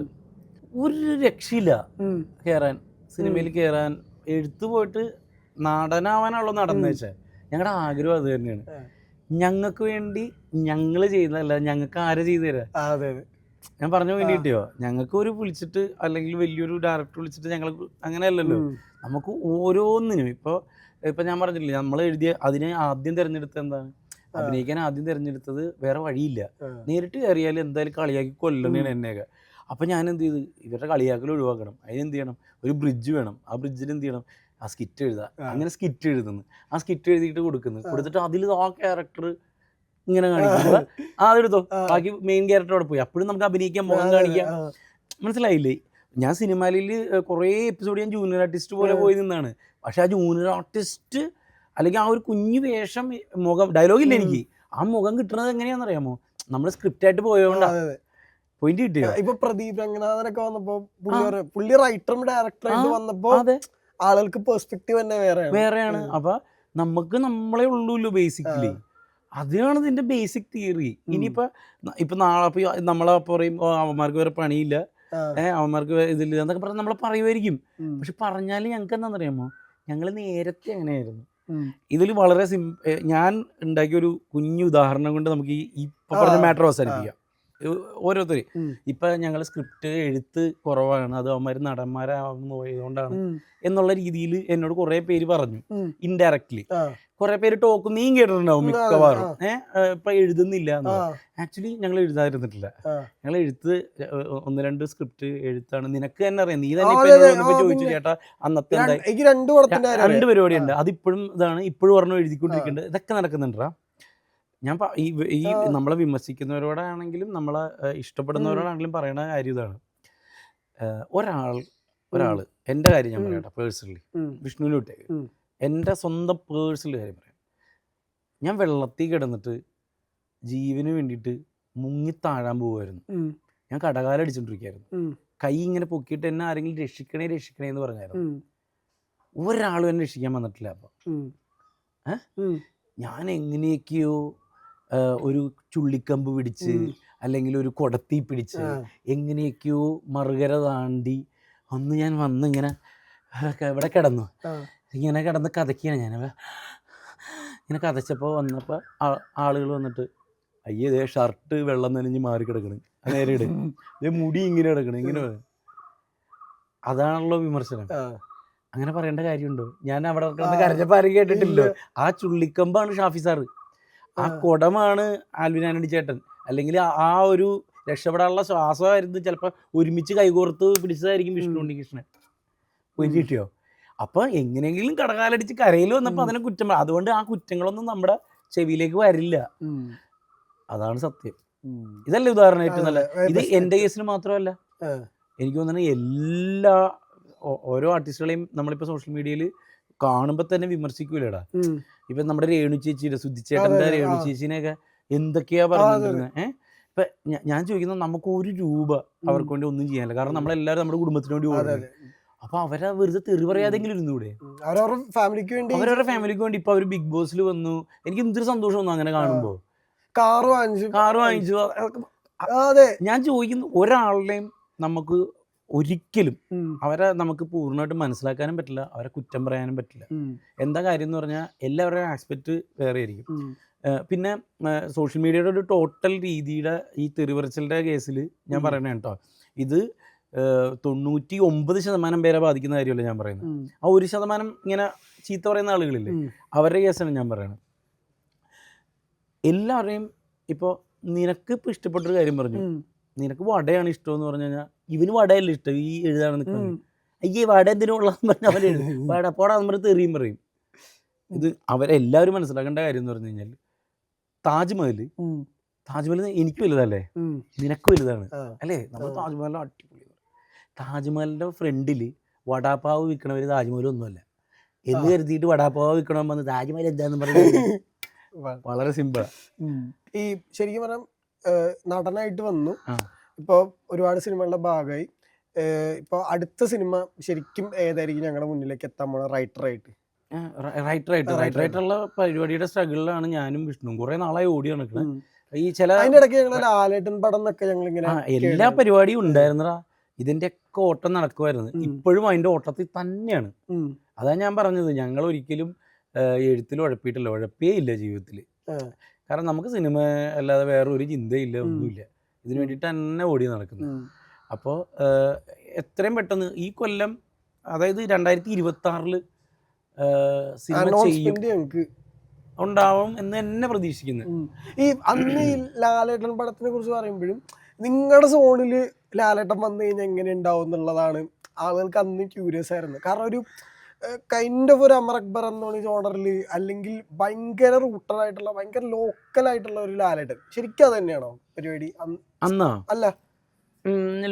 ഒരു രക്ഷയില്ല. കയറാൻ സിനിമയിൽ കയറാൻ എഴുത്തു പോയിട്ട് നടനാവാനുള്ള നടന്നു. വെച്ചാൽ ഞങ്ങളുടെ ആഗ്രഹം അത് തന്നെയാണ്. ഞങ്ങൾക്ക് വേണ്ടി ഞങ്ങൾ ചെയ്യുന്നതല്ല ഞങ്ങൾക്ക് ആരെ ചെയ്തു തരാ? ഞാൻ പറഞ്ഞു വേണ്ടിയിട്ടോ? ഞങ്ങൾക്ക് ഒരു വിളിച്ചിട്ട് അല്ലെങ്കിൽ വലിയൊരു ഡയറക്ടർ വിളിച്ചിട്ട് ഞങ്ങൾ അങ്ങനെയല്ലല്ലോ. നമുക്ക് ഓരോന്നിനും ഇപ്പോൾ ഇപ്പം ഞാൻ പറഞ്ഞില്ലേ നമ്മൾ എഴുതിയ അതിനെ ആദ്യം തിരഞ്ഞെടുത്തത് എന്താണ്? അഭിനയിക്കാൻ ആദ്യം തിരഞ്ഞെടുത്തത് വേറെ വഴിയില്ല. നേരിട്ട് കയറിയാൽ എന്തായാലും കളിയാക്കി കൊല്ലണേണ് എന്നെയൊക്കെ. അപ്പം ഞാൻ എന്ത് ചെയ്തു? ഇവരുടെ കളിയാക്കൽ ഒഴിവാക്കണം. അതിന് എന്ത് ചെയ്യണം? ഒരു ബ്രിഡ്ജ് വേണം. ആ ബ്രിഡ്ജിൽ എന്ത് ചെയ്യണം? ആ സ്കിറ്റ് എഴുതുക അങ്ങനെ സ്കിറ്റ് എഴുതുന്നു. ആ സ്കിറ്റ് എഴുതിയിട്ട് കൊടുക്കുന്നു. കൊടുത്തിട്ട് അതിൽ ആ ക്യാരക്ടർ ഇങ്ങനെ കാണിക്കുക ആ. അതെടുത്തോ ബാക്കി മെയിൻ ക്യാരക്ടറോട് പോയി. അപ്പോഴും നമുക്ക് അഭിനയിക്കാൻ മുഖം കാണിക്കാം മനസ്സിലായില്ലേ? ഞാൻ സിനിമയിൽ കുറേ എപ്പിസോഡ് ഞാൻ ജൂനിയർ ആർട്ടിസ്റ്റ് പോലെ പോയി നിന്നാണ്. പക്ഷെ ആ ജൂനിയർ ആർട്ടിസ്റ്റ് അല്ലെങ്കിൽ ആ ഒരു കുഞ്ഞു വേഷം മുഖം ഡയലോഗില്ല എനിക്ക്. ആ മുഖം കിട്ടുന്നത് എങ്ങനെയാണെന്നറിയാമോ? നമ്മൾ സ്ക്രിപ്റ്റ് ആയിട്ട് പോയോണ്ടാ.
അതെ, അതെ.
പോയിന്റ് കിട്ടിയോ?
ഇപ്പൊ പ്രദീപ് രംഗനാഥനൊക്കെ വന്നപ്പോ പുള്ളി റൈറ്ററും ഡയറക്ടറായിട്ട് വന്നപ്പോ ആളുകൾക്ക് പെർസ്പെക്റ്റീവ് തന്നെ വേറെയാണ്.
വേറെയാണ്. അപ്പൊ നമുക്ക് നമ്മളെ ഉള്ളൂല്ലോ ബേസിക്കലി അതാണ് ഇതിന്റെ ബേസിക് തിയറി ഇനിയിപ്പൊ ഇപ്പൊ നാളെ നമ്മളെ പറയും അവന്മാർക്ക് വേറെ പണിയില്ല. ഏഹ് അവന്മാർക്ക് ഇതില്ല എന്നൊക്കെ പറഞ്ഞ് നമ്മളെ പറയുമായിരിക്കും. പക്ഷെ പറഞ്ഞാൽ ഞങ്ങൾക്ക് എന്താണെന്നറിയാമോ ഞങ്ങൾ നേരത്തെ അങ്ങനെയായിരുന്നു. ഇതിൽ വളരെ സിം ഞാൻ ഉണ്ടാക്കിയ ഒരു കുഞ്ഞു ഉദാഹരണം കൊണ്ട് നമുക്ക് ഈ ഇപ്പൊ പറഞ്ഞ മാറ്റർ അവസാനിപ്പിക്കാം. ഓരോരുത്തർ
ഉം.
ഇപ്പൊ ഞങ്ങൾ സ്ക്രിപ്റ്റ് എഴുത്ത് കുറവാണ്. അത് അവന്മാർ നടന്മാരാവുന്ന പോയതുകൊണ്ടാണ്. എന്നുള്ള രീതിയിൽ എന്നോട് കുറെ പേര് പറഞ്ഞു. ഇൻഡയറക്ട്ലി കുറെ പേര് ടോക്ക് നീ കേട്ടിട്ടുണ്ടാവും മിക്കവാറും. ഏഹ് ഇപ്പൊ എഴുതുന്നില്ല ആക്ച്വലി ഞങ്ങൾ എഴുതാതിരുന്നിട്ടില്ല. ഞങ്ങൾ എഴുത്ത് ഒന്ന് രണ്ട് സ്ക്രിപ്റ്റ് എഴുത്താണ്. നിനക്ക് തന്നെ അറിയാം. നീ തന്നെ ഇപ്പൊ ചോദിച്ചു. ചേട്ടാ അന്നത്തെ
രണ്ട്- പരിപാടി
പരിപാടിയുണ്ട്. അതിപ്പോഴും ഇതാണ് ഇപ്പോഴും പറഞ്ഞു എഴുതിക്കൊണ്ടിരിക്കുന്നുണ്ട്. ഇതൊക്കെ നടക്കുന്നുണ്ടാ? ഞാൻ ഈ ഈ നമ്മളെ വിമർശിക്കുന്നവരോടാണെങ്കിലും നമ്മളെ ഇഷ്ടപ്പെടുന്നവരോടാണെങ്കിലും പറയുന്ന കാര്യം ഇതാണ്. ഒരാൾ ഒരാൾ എന്റെ കാര്യം ഞാൻ. പറയട്ടെ പേഴ്സണലി.
ഉം.
വിഷ്ണുവിന് വിട്ടേക്ക് എന്റെ സ്വന്തം പേഴ്സണൽ കാര്യം പറയാം. ഞാൻ വെള്ളത്തിൽ കിടന്നിട്ട് ജീവന് വേണ്ടിയിട്ട് മുങ്ങി താഴാൻ
പോകുമായിരുന്നു
ഞാൻ കടകാലം അടിച്ചോണ്ടിരിക്കുകയായിരുന്നു കൈ ഇങ്ങനെ പൊക്കിയിട്ട് എന്നെ ആരെങ്കിലും രക്ഷിക്കണേ രക്ഷിക്കണേ എന്ന് പറഞ്ഞായിരുന്നു. ഒരാളും എന്നെ രക്ഷിക്കാൻ വന്നിട്ടില്ല അപ്പം. ഞാൻ എങ്ങനെയൊക്കെയോ ഒരു ചുള്ളിക്കമ്പ് പിടിച്ച് അല്ലെങ്കിൽ ഒരു കൊടത്തി പിടിച്ച്. എങ്ങനെയൊക്കെയോ മറുകര താണ്ടി ഒന്ന് ഞാൻ വന്ന് ഇങ്ങനെ ഇവിടെ കിടന്നു. ഇങ്ങനെ കിടന്ന് കഥയ്ക്കാണ് ഞാൻ. ഇങ്ങനെ കഥച്ചപ്പോൾ വന്നപ്പോൾ ആളുകൾ വന്നിട്ട് അയ്യേ ഇതേ ഷർട്ട് വെള്ളം നനഞ്ഞ് മാറി കിടക്കണ്. നേരെ ഇട്. മുടി ഇങ്ങനെ കിടക്കണം. ഇങ്ങനെ അതാണല്ലോ വിമർശനം. അങ്ങനെ പറയേണ്ട കാര്യമുണ്ടോ? ഞാൻ അവിടെ കിടന്ന് കരഞ്ഞപ്പോൾ ആരും കേട്ടിട്ടില്ലോ ആ ചുള്ളിക്കമ്പാണ് ഷാഫി സാറ്. ആ. കുടമാണ് ആൽവിൻ ആന്റണി ചേട്ടൻ. അല്ലെങ്കിൽ ആ- ഒരു രക്ഷപ്പെടാനുള്ള ശ്വാസമായിരുന്നു ചിലപ്പോൾ ഒരുമിച്ച് കൈകോർത്ത് പിടിച്ചതായിരിക്കും വിഷ്ണു
കൃഷ്ണൻ.
ഉണ്ണികൃഷ്ണൻ കിട്ടിയോ? അപ്പൊ എങ്ങനെയെങ്കിലും കടകാലടിച്ച് കരയിൽ വന്നപ്പോൾ അതിനെ കുറ്റം അതുകൊണ്ട് ആ കുറ്റങ്ങളൊന്നും നമ്മുടെ ചെവിയിലേക്ക് വരില്ല. അതാണ് സത്യം. ഇതല്ലേ ഉദാഹരണം ഏറ്റവും നല്ല ഇത് എന്റെ
എന്റെ
കേസിന് മാത്രമല്ല. എനിക്ക് തോന്നുന്നത് എല്ലാ ഓരോ ആർട്ടിസ്റ്റുകളെയും നമ്മളിപ്പോൾ സോഷ്യൽ മീഡിയയിൽ കാണുമ്പോൾ തന്നെ വിമർശിക്കൂലടാ. ഇപ്പൊ നമ്മുടെ രേണു ചേച്ചിയുടെ
സുധിച്ചേട്ടന്റെ
രേണു ചേച്ചിനെയൊക്കെ എന്തൊക്കെയാ പറഞ്ഞിരുന്നത് ഏഹ് ഇപ്പൊ ഞാൻ ചോദിക്കുന്നത് നമുക്ക് ഒരു രൂപ അവർക്ക് വേണ്ടി ഒന്നും ചെയ്യാനില്ല. കാരണം
നമ്മളെല്ലാരും
നമ്മളെല്ലാവരും നമ്മുടെ കുടുംബത്തിന് വേണ്ടി ഓടുന്നത്. അപ്പൊ അവരെ വെറുതെ തെറി പറയാതെങ്കിലും ഇരുന്നൂടെ.
ഫാമിലിക്ക് വേണ്ടി
അവരവരുടെ ഫാമിലിക്ക് വേണ്ടി ഇപ്പൊ അവർ ബിഗ് ബോസിൽ വന്നു. എനിക്ക് എന്തൊരു സന്തോഷം വന്നു അങ്ങനെ കാണുമ്പോ.
കാറ് വാങ്ങിച്ചു.
കാറ് വാങ്ങിച്ചു.
അതെ.
ഞാൻ ചോദിക്കുന്നു ഒരാളുടെയും നമുക്ക് ഒരിക്കലും അവരെ നമുക്ക് പൂർണമായിട്ട് മനസ്സിലാക്കാനും പറ്റില്ല അവരെ കുറ്റം പറയാനും പറ്റില്ല. എന്താ കാര്യം എന്ന് പറഞ്ഞാൽ എല്ലാവരുടെയും ആസ്പെക്റ്റ് വേറെ ആയിരിക്കും പിന്നെ സോഷ്യൽ മീഡിയയുടെ ഒരു ടോട്ടൽ രീതിയുടെ ഈ തെറിവറച്ചലിന്റെ കേസിൽ ഞാൻ പറയണ കേട്ടോ. ഇത് തൊണ്ണൂറ്റി ഒമ്പത് ശതമാനം പേരെ ബാധിക്കുന്ന കാര്യമല്ല ഞാൻ പറയുന്നത്. ആ ഒരു ശതമാനം ഇങ്ങനെ ചീത്ത പറയുന്ന ആളുകളില്ലേ. അവരുടെ കേസാണ് ഞാൻ പറയുന്നത് എല്ലാവരെയും ഇപ്പോൾ നിനക്ക് ഇപ്പോൾ ഇഷ്ടപ്പെട്ടൊരു കാര്യം പറഞ്ഞു. നിനക്ക് വടയാണ് ഇഷ്ടം എന്ന് പറഞ്ഞു കഴിഞ്ഞാൽ ഇവന് വടയല്ല ഇഷ്ടം. ഈ എഴുതാണ് നിൽക്കുന്നത്. അയ്യേ വട എന്തിനുള്ളതെന്ന് പറഞ്ഞാൽ അവൻ എഴുതും. വട പോടാ പറഞ്ഞ് തെറിയും പറയും. ഇത് അവരെല്ലാവരും മനസ്സിലാക്കേണ്ട കാര്യം എന്ന് പറഞ്ഞു കഴിഞ്ഞാൽ താജ്മഹൽ. താജ്മഹൽ എനിക്ക് വലുതല്ലേ? നിനക്ക് വലുതാണ്. അല്ലേ? നമ്മൾ. താജ്മഹൽ അടിപൊളി താജ്മഹലിന്റെ ഫ്രണ്ടിൽ വടാപ്പാവ് വിൽക്കണവര് താജ്മഹൽ ഒന്നുമല്ല. എന്ന്. കരുതിയിട്ട് വടാപ്പാവ് വിൽക്കണം വന്ന് താജ്മഹൽ എന്താന്ന് പറയുന്നത് വളരെ സിമ്പിൾ
ഈ ശരിക്കും പറഞ്ഞാൽ നടനായിട്ട് വന്നു. ഇപ്പോൾ ഒരുപാട് സിനിമകളുടെ ഭാഗമായി. ഇപ്പോൾ അടുത്ത സിനിമ ശരിക്കും ഏതായിരിക്കും ഞങ്ങളുടെ മുന്നിലേക്ക് എത്താൻ പോണ? റൈറ്ററായിട്ട്.
റൈറ്റർ ആയിട്ട് റൈറ്റർ ആയിട്ടുള്ള പരിപാടിയുടെ സ്ട്രഗിളിലാണ് ഞാനും വിഷ്ണു കുറെ നാളായി ഓടി നടക്കുന്നത് ഈ ചില
അതിന്റെ ഇടയ്ക്ക് ഞങ്ങൾ ലാലേട്ടൻ പടം എന്നൊക്കെ ഞങ്ങൾ ഇങ്ങനെ
എല്ലാ പരിപാടിയും ഉണ്ടായിരുന്നടാ. ഇതിന്റെ ഒക്കെ ഓട്ടം നടക്കുമായിരുന്നു ഇപ്പോഴും അതിന്റെ ഓട്ടത്തിൽ തന്നെയാണ്. അതാ ഞാൻ പറഞ്ഞത്. ഞങ്ങൾ ഒരിക്കലും എഴുത്തിൽ ഉഴപ്പിയിട്ടില്ല. ഉഴപ്പേ ഇല്ല ജീവിതത്തിൽ. കാരണം നമുക്ക് സിനിമ അല്ലാതെ വേറെ ഒരു ചിന്തയില്ല. ഒന്നുമില്ല. ഇതിനു വേണ്ടിയിട്ട് തന്നെ ഓടി നടക്കുന്നത്. അപ്പോൾ എത്രയും പെട്ടെന്ന് ഈ കൊല്ലം അതായത് രണ്ടായിരത്തി ഇരുപത്തി ആറിൽ സിനിമ ചെയ്യും ഉണ്ടാവും എന്ന് തന്നെ പ്രതീക്ഷിക്കുന്നു.
ഈ അന്ന് ഈ ലാലേട്ടൻ പടത്തിനെ കുറിച്ച് പറയുമ്പോഴും നിങ്ങളുടെ സോണിൽ ലാലേട്ടൻ വന്നു കഴിഞ്ഞാൽ എങ്ങനെ ഉണ്ടാവും എന്നുള്ളതാണ് ആളുകൾക്ക് അന്ന് ക്യൂരിയസ് ആയിരുന്നു കാരണം ഒരു കൈൻഡ് ഓഫ് ഒരു അമർ അക്ബർ എന്നോണി ജോണറിൽ അല്ലെങ്കിൽ ഭയങ്കര റൂട്ടഡ് ആയിട്ടുള്ള ഭയങ്കര ലോക്കൽ ആയിട്ടുള്ള ഒരു ലാലേട്ടൻ. ശരിക്കും അത് തന്നെയാണോ പരിപാടി? അന്നാ അല്ല.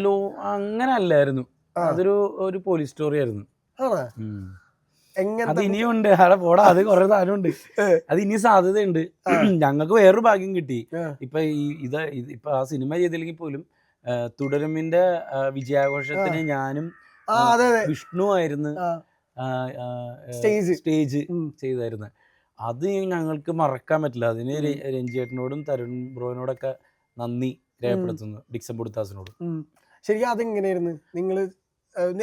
ലോ അങ്ങനെ അല്ലായിരുന്നു. അതൊരു ഒരു പോലീസ് സ്റ്റോറി ആയിരുന്നു. അത് ഇനിയും ഉണ്ട്. അവിടെ പോടാ അത് കുറെ സാധനം ഉണ്ട് അത് ഇനി സാധ്യതയുണ്ട്. ഞങ്ങൾക്ക് വേറൊരു ഭാഗ്യം കിട്ടി. ഇപ്പൊ ഈ ഇത് ഇപ്പൊ ആ സിനിമ ചെയ്തില്ലെങ്കിൽ പോലും തുടരുമിന്റെ വിജയാഘോഷത്തിന് ഞാനും വിഷ്ണു ആയിരുന്നു. സ്റ്റേജ്.
ഉം.
ചെയ്തായിരുന്നത് അത് ഞങ്ങൾക്ക് മറക്കാൻ പറ്റില്ല. അതിന് രഞ്ജിയേട്ടനോടും തരുൺ ബ്രോനോടൊക്കെ നന്ദി രേഖപ്പെടുത്തുന്നു ഡിക്സൺ ബുടുത്താസിനോടും
ഉം. ശരിക്കും അതെങ്ങനെയായിരുന്നു? നിങ്ങൾ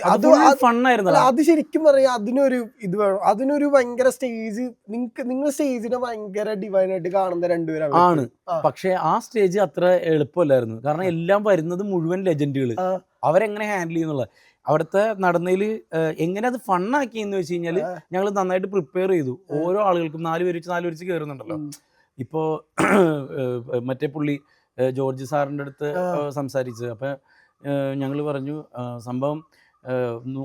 അത്
അത്
ഫണ്ണായിരുന്നു
അത്. ശരിക്കും പറയാ അതിനൊരു ഇത് വേണം. അതിനൊരു ഭയങ്കര സ്റ്റേജ് നിങ്ങൾക്ക് നിങ്ങൾ സ്റ്റേജിനെ ഭയങ്കര ഡിവൈൻ ആയിട്ട് കാണുന്ന രണ്ടുപേരാണ്
ആണ്. പക്ഷെ ആ സ്റ്റേജ് അത്ര എളുപ്പമല്ലായിരുന്നു. കാരണം എല്ലാം വരുന്നത് മുഴുവൻ ലെജൻഡുകൾ. അവരെങ്ങനെ ഹാൻഡിൽ ചെയ്യുന്നുള്ള അവിടുത്തെ നടന്നതിൽ എങ്ങനെ അത് ഫണ്ണാക്കി എന്ന് വെച്ച് കഴിഞ്ഞാൽ ഞങ്ങൾ നന്നായിട്ട് പ്രിപ്പയർ ചെയ്തു. ഓരോ ആളുകൾക്കും നാല് പേര് വെച്ച് നാല് പേര് കയറുന്നുണ്ടല്ലോ
ഇപ്പോ
ഇപ്പോൾ മറ്റേ പുള്ളി ജോർജ് സാറിന്റെ അടുത്ത് സംസാരിച്ച് അപ്പം ഞങ്ങൾ പറഞ്ഞു സംഭവം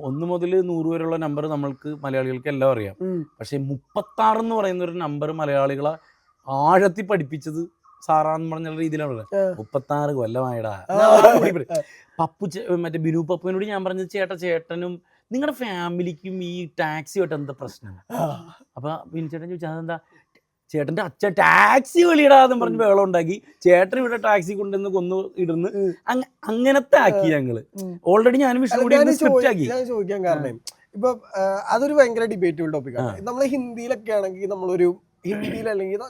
ഒന്ന് മുതൽ നൂറ് വരെയുള്ള നമ്പർ നമ്മൾക്ക് മലയാളികൾക്ക് എല്ലാം അറിയാം.
പക്ഷെ
പക്ഷേ മുപ്പത്താറ് എന്ന് പറയുന്ന ഒരു നമ്പർ മലയാളികളെ ആഴത്തി പഠിപ്പിച്ചത് സാറാന്ന് പറഞ്ഞ രീതിയിലാണ്
മുപ്പത്തി
ആറ് കൊല്ലമായിടാ. ഞാൻ പപ്പു മറ്റേ ബിനു പപ്പുവിനോട് ഞാൻ പറഞ്ഞത് ചേട്ട ചേട്ടനും നിങ്ങളുടെ ഫാമിലിക്കും ഈ ടാക്സിയായിട്ട് എന്താ പ്രശ്നം. അപ്പൊ ബിനു ചേട്ടൻ ചോദിച്ചാൽ അതെന്താ? ചേട്ടന്റെ അച്ഛൻ ടാക്സി വെളിയിടാന്ന് പറഞ്ഞ് ബഹളം ഉണ്ടാക്കി. ചേട്ടൻ ഇവിടെ ടാക്സി കൊണ്ടുവന്ന് കൊന്നു ഇടുന്ന് അങ്ങനത്തെ ആക്കി
ഞങ്ങൾ.
ഓൾറെഡി ഞാനും വിഷ്ണു സ്ക്രിപ്റ്റ് ആക്കി.
ഞാൻ ചോദിക്കാൻ കാരണം ഇപ്പൊ അതൊരു ഭയങ്കര ഡിബേറ്റബിൾ ടോപ്പിക്കാണ് നമ്മൾ ഹിന്ദിയിലൊക്കെ ആണെങ്കിൽ നമ്മളൊരു ഹിന്ദിയിൽ അല്ലെങ്കിൽ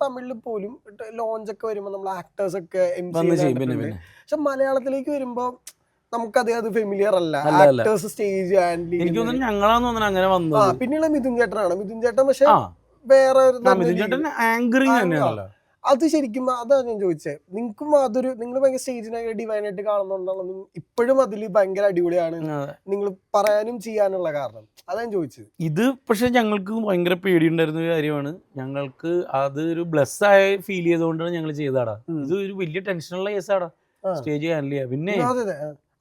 തമിഴിൽ പോലും ലോഞ്ച് ഒക്കെ വരുമ്പോൾ നമ്മൾ ആക്ടേഴ്സ് ഒക്കെ പക്ഷെ മലയാളത്തിലേക്ക് വരുമ്പോ നമുക്കത് അത് ഫെമിലിയർ അല്ല. ആക്ടേഴ്സ് സ്റ്റേജ് ആൻഡ്
എനിക്ക് തോന്നുന്നു ഞങ്ങളാന്ന് തോന്നുന്നു അങ്ങനെ വന്നത്.
പിന്നെയുള്ള മിഥുൻ ചേട്ടനാണ്. മിഥുൻ ചേട്ടൻ പക്ഷെ വേറെ
മിഥുൻ ചേട്ടൻ ആങ്കറിങ് തന്നെയാണല്ലോ
അത് ശരിക്കും അതാ ഞാൻ ചോദിച്ചത് നിങ്ങൾക്കും അതൊരു നിങ്ങൾ ഭയങ്കര സ്റ്റേജിനൊക്കെ ഡിവൈൻ ആയിട്ട് കാണുന്നുണ്ടെന്നും ഇപ്പോഴും അതിൽ ഭയങ്കര അടിപൊളിയാണ് നിങ്ങൾ പറയാനും ചെയ്യാനുള്ള കാരണം. അതാണ് ചോദിച്ചത്.
ഇത് പക്ഷെ ഞങ്ങൾക്ക് ഭയങ്കര പേടിയുണ്ടായിരുന്ന ഒരു കാര്യമാണ്. ഞങ്ങൾക്ക് അത് ഒരു ബ്ലസ് ആയി ഫീൽ ചെയ്തുകൊണ്ടാണ് ഞങ്ങൾ ചെയ്താടാ ഇത് ഒരു വലിയ ടെൻഷനുള്ള കേസാടാ. സ്റ്റേജ് ഹാൻഡിൽ ചെയ്യാം പിന്നെ